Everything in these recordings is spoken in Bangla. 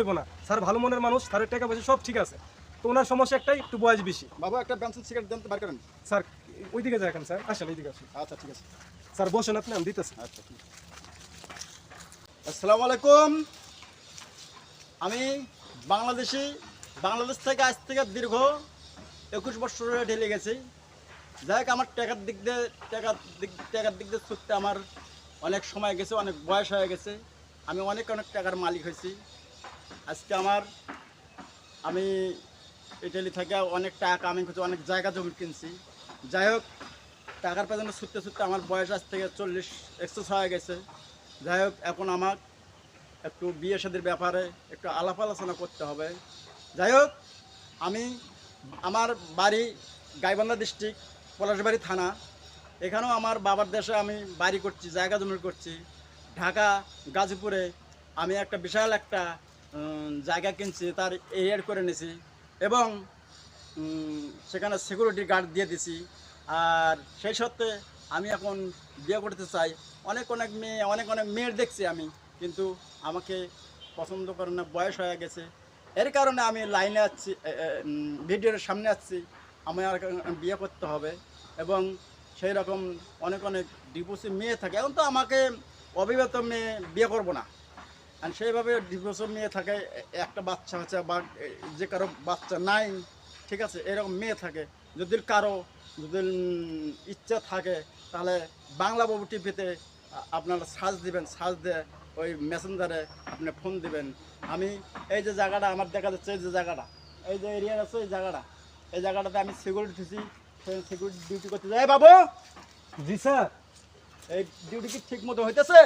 হইব না। স্যার ভালো মনের মানুষ স্যারের টাকা পয়সা সব ঠিক আছে। তো ওনার সমস্যা একটাই একটু বয়স বেশি। বাবু একটা বেনসন সিগারেট দেন বার করেন। স্যার ওইদিকে দেখেন স্যার। আসেন এইদিকে আসেন। আচ্ছা ঠিক আছে। স্যার বসেন আপনি আমি দিতেছি। আচ্ছা ঠিক আছে। আসসালামু আলাইকুম আমি বাংলাদেশি বাংলাদেশ থেকে আজ থেকে দীর্ঘ একুশ বছর ধরে ঢেলে গেছি। যাই আমার টাকার দিক দিয়ে টাকার দিক টাকার দিক দিয়ে ছুটতে আমার অনেক সময় গেছে অনেক বয়স হয়ে গেছে। আমি অনেক অনেক টাকার মালিক হয়েছি। আজকে আমার, আমি ইটালি থেকে অনেক টাকা কামিং করছি অনেক জায়গা জমি কিনছি। যাই হোক, টাকার পেছনে ছুটতে ছুটতে আমার বয়স আজ থেকে চল্লিশ একশো হয়ে গেছে। যাই হোক, এখন আমার একটু বিয়ে শাদির ব্যাপারে একটু আলাপ আলোচনা করতে হবে। যাই হোক, আমি আমার বাড়ি গাইবান্ধা ডিস্ট্রিক্ট পলাশবাড়ি থানা। এখানেও আমার বাবার দেশে আমি বাড়ি করছি, জায়গা জমি করছি। ঢাকা, গাজীপুরে আমি একটা বিশাল একটা জায়গা কিনছি, তার এরিয়ার করে নিয়েছি এবং সেখানে সিকিউরিটি গার্ড দিয়ে দিছি। আর সেই সত্ত্বে আমি এখন বিয়ে করতে চাই। অনেক অনেক মেয়ে, অনেক অনেক মেয়ের দেখছি আমি, কিন্তু আমাকে পছন্দ করে না, বয়স হয়ে গেছে। এর কারণে আমি লাইনে আসছি ভিডিওর সামনে আসছি আমি আর বিয়ে করতে হবে এবং সেই রকম অনেক অনেক ডিভোর্সি মেয়ে থাকে। এখন তো আমাকে অবিবাহিত মেয়ে বিয়ে করব না। আর সেইভাবে ডিভোর্স মেয়ে থাকে একটা বাচ্চা হচ্ছে বা যে কারও বাচ্চা নাই ঠিক আছে এরকম মেয়ে থাকে। যদি কারও যদি ইচ্ছা থাকে তাহলে বাংলা বাবু টিভিতে আপনারা সার্চ দিবেন সার্চ দিয়ে ওই মেসেঞ্জারে আপনি ফোন দিবেন। আমি এই যে জায়গাটা আমার দেখা যাচ্ছে এই যে জায়গাটা এই যে এরিয়া আছে এই জায়গাটা এই জায়গাটাতে আমি সিকিউরিটি দিছি সিকিউরিটি ডিউটি করতে যাই। বাবু! জি স্যার। এই ডিউটি কি ঠিক মতো হইতেছে?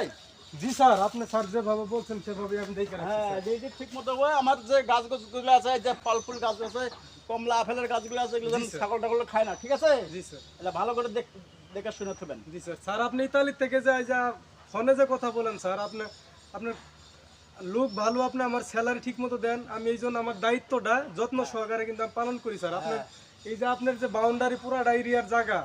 জি স্যার আপনি স্যার যেভাবে বলছেন সেভাবে আমি দেখে হ্যাঁ। ঠিক মতো হয় আমার যে গাছ গাছগুলো আছে যে ফল ফুল গাছ আছে কমলা আপেলের গাছগুলো আছে এগুলো যেন। ছাগল টাগল খায় না ঠিক আছে? জি স্যার। এটা ভালো করে দেখ দেখে শুনে থাকবেন জি স্যার। স্যার আপনি ইতালি থেকে যে এই যা ফোনে যে কথা বলেন স্যার আপনি আপনার লোক ভালো আপনি আমার স্যালারি ঠিক মতো দেন আমি এই জন্য আমার দায়িত্বটা যত্ন সহকারে কিন্তু আমি পালন করি স্যার। আপনার এই যে আপনার যে বাউন্ডারি পুরা ডাইরিয়ার জায়গা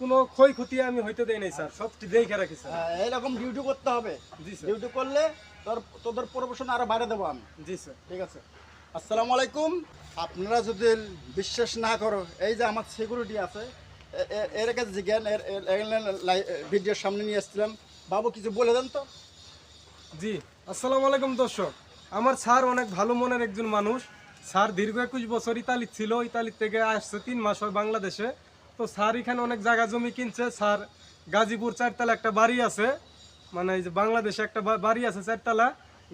কোনো ক্ষয়ক্ষতি আমি হইতে দেই নাই স্যার। সব দেখে রাখি স্যার। হ্যাঁ, এইরকম ডিউটি করতে হবে। জি স্যার। ডিউটি করলে তোর তোদের প্রমোশন আরও বাইরে দেবো আমি। জি স্যার। ঠিক আছে। আসসালামু আলাইকুম। আপনারা যদি বিশ্বাস না করো এই যে আমার সিকিউরিটি আছে এর কাছে জিজ্ঞান এর ভিডিওর সামনে নিয়ে এসেছিলাম বাবু কিছু বলে দেন তো। জি। আসসালামু আলাইকুম দর্শক। আমার স্যার অনেক ভালো মনের একজন মানুষ। স্যার দীর্ঘ একুশ বছর ইতালি ছিল, ইতালি থেকে আসছে তিন মাস হয় বাংলাদেশে। তো স্যার এখানে অনেক জায়গা জমি কিনছে, স্যার গাজীপুর চারতলা একটা বাড়ি আছে মানে এই যে বাংলাদেশে একটা বাড়ি আছে চারতলা,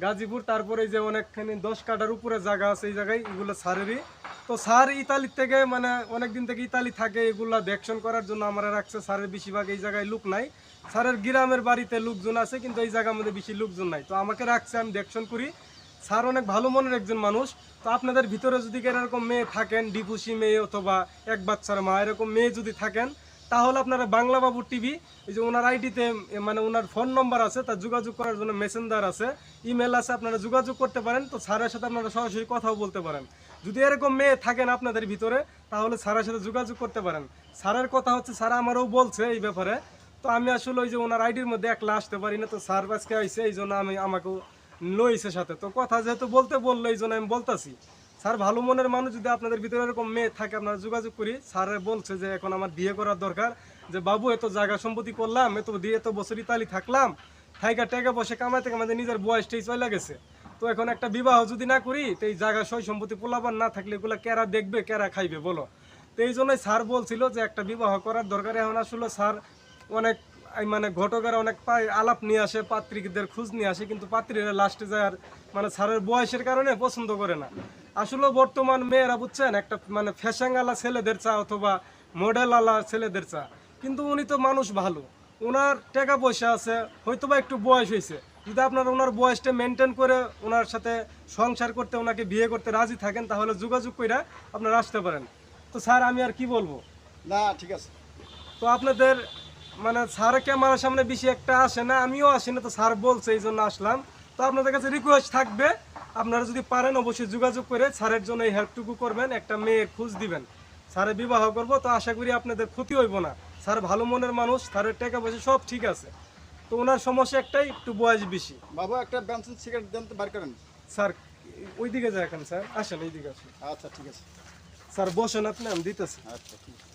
গাজীপুর, তারপরে এই যে অনেকখানি দশ কাটার উপরে জায়গা আছে, এই জায়গায় এগুলো স্যারেরই। তো স্যার ইতালি থেকে মানে অনেক দিন থেকে ইতালি থাকে, এগুলা দেখশন করার জন্য আমরা রাখছে, স্যারের বেশিরভাগ এই জায়গায় লোক নাই। স্যারের গ্রামের বাড়িতে লোকজন আছে, কিন্তু এই জায়গার মধ্যে বেশি লোকজন নাই। তো আমাকে রাখছে, আমি দেখশন করি। স্যার অনেক ভালো মনের একজন মানুষ। তো আপনাদের ভিতরে যদি এরকম মেয়ে থাকেন ডিপুসি মেয়ে অথবা এক বাচ্চার মা, এরকম মেয়ে যদি থাকেন, তাহলে আপনারা বাংলা বাবু টিভি, এই যে ওনার আইডিতে মানে ওনার ফোন নম্বর আছে, তার যোগাযোগ করার জন্য মেসেঞ্জার আছে, ইমেল আছে, আপনারা যোগাযোগ করতে পারেন। তো স্যারের সাথে আপনারা সরাসরি কথাও বলতে পারেন। যদি এরকম মেয়ে থাকেন আপনাদের ভিতরে, তাহলে স্যারের সাথে যোগাযোগ করতে পারেন। স্যারের কথা হচ্ছে, স্যার আমারও বলছে এই ব্যাপারে। তো আমি আসলে ওই যে ওনার আইডির মধ্যে একলা আসতে পারি না, তো স্যার আজকে আইসে, এই জন্য আমি আমাকেও লইছে সাথে। তো কথা যেহেতু বলতে বলল, এই জন্য আমি বলতাছি। স্যার, ভালো মনের মানুষ যদি আপনাদের ভিতরে এরকম মেয়ে থাকে, আপনারা যোগাযোগ করি। স্যার বলছে যে, এখন আমার বিয়ে করার দরকার। যে, বাবু, এত জায়গা সম্পত্তি করলাম, এত দিয়ে এত বছর ইতালি থাকলাম। থাইকা টাকা বসে কামাইতে কামাইতে নিজের বয়সটাই চলে গেছে। তো এখন একটা বিবাহ যদি না করি, তো এই জায়গা সই সম্পত্তি পোলাবার না থাকলে এগুলো কেরা দেখবে, কেরা খাইবে, বলো? তো এই জন্যই স্যার বলছিল যে, একটা বিবাহ করার দরকার। এখন আসলে স্যার অনেক মানে ঘটকের অনেক পায় আলাপ নিয়ে আসে পাত্রিকদের খোঁজ নিয়ে আসে কিন্তু পাত্রীরা লাস্টে যায় আর মানে স্যারের বয়সের কারণে পছন্দ করে না। আসলে বর্তমান মেয়েরা বুঝছেন একটা মানে ফ্যাশন আলা ছেলেদের চা অথবা মডেল আলা ছেলেদের চা কিন্তু উনি তো মানুষ ভালো। ওনার টাকা পয়সা আছে হয়তো বা একটু বয়স হয়েছে। যদি আপনারা ওনার বয়সটা মেনটেন করে ওনার সাথে সংসার করতে ওনাকে বিয়ে করতে রাজি থাকেন তাহলে যোগাযোগ করে আপনারা আসতে পারেন। তো স্যার আমি আর কি বলব? না ঠিক আছে। তো আপনাদের মানে স্যার ক্যামেরার সামনে বেশি একটা আসে না আমিও আসি না তো স্যার বলছে এই জন্য আসলাম। তো আপনাদের কাছে রিকোয়েস্ট থাকবে আপনারা যদি পারেন অবশ্যই যোগাযোগ করে স্যারের জন্য এই হেল্পটুকু করবেন একটা মেয়ের খোঁজ দিবেন। স্যারে বিবাহ করব তো আশা করি আপনাদের ক্ষতি হইব না। স্যার ভালো মনের মানুষ স্যারের টাকা পয়সা সব ঠিক আছে। তো ওনার সমস্যা একটাই একটু বয়স বেশি। বাবু একটা বেনসন সিগারেট দেন তো বার করেন। স্যার ওইদিকে যায় এখন স্যার। আসেন এইদিকে আসেন। আচ্ছা ঠিক আছে। স্যার বসেন আপনি আমি দিতেছি। আচ্ছা ঠিক আছে।